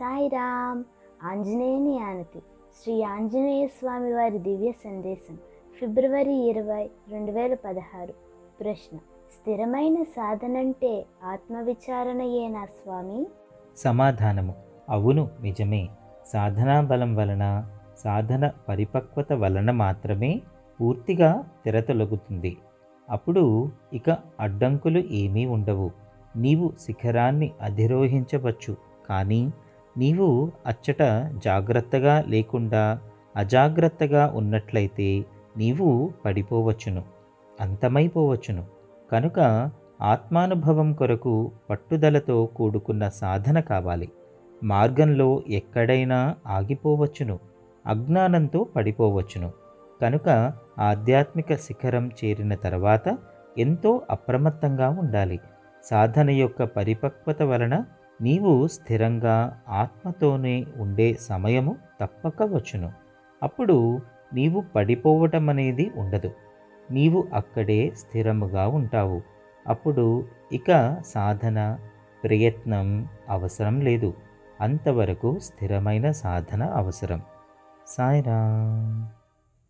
సాయిరామ్ ఆంజనేయుని ఆనతి. శ్రీ ఆంజనేయ స్వామి వారి దివ్య సందేశం. ఫిబ్రవరి ఇరవై రెండు వేల పదహారు. ప్రశ్న. స్థిరమైన సాధనంటే ఆత్మవిచారణయేనా స్వామి? సమాధానము. అవును నిజమే. సాధనా బలం వలన సాధన పరిపక్వత వలన మాత్రమే పూర్తిగా తెరతొలగుతుంది అప్పుడు ఇక అడ్డంకులు ఏమీ ఉండవు. నీవు శిఖరాన్ని అధిరోహించవచ్చు. కానీ నీవు అచ్చట జాగ్రత్తగా లేకుండా అజాగ్రత్తగా ఉన్నట్లయితే నీవు పడిపోవచ్చును అంతమైపోవచ్చును. కనుక ఆత్మానుభవం కొరకు పట్టుదలతో కూడుకున్న సాధన కావాలి. మార్గంలో ఎక్కడైనా ఆగిపోవచ్చును అజ్ఞానంతో పడిపోవచ్చును. కనుక ఆధ్యాత్మిక శిఖరం చేరిన తర్వాత ఎంతో అప్రమత్తంగా ఉండాలి. సాధన యొక్క పరిపక్వత వలన నీవు స్థిరంగా ఆత్మతోనే ఉండే సమయము తప్పక వచ్చును. అప్పుడు నీవు పడిపోవటం అనేది ఉండదు. నీవు అక్కడే స్థిరముగా ఉంటావు. అప్పుడు ఇక సాధన ప్రయత్నం అవసరం లేదు. అంతవరకు స్థిరమైన సాధన అవసరం. సాయిరామ్.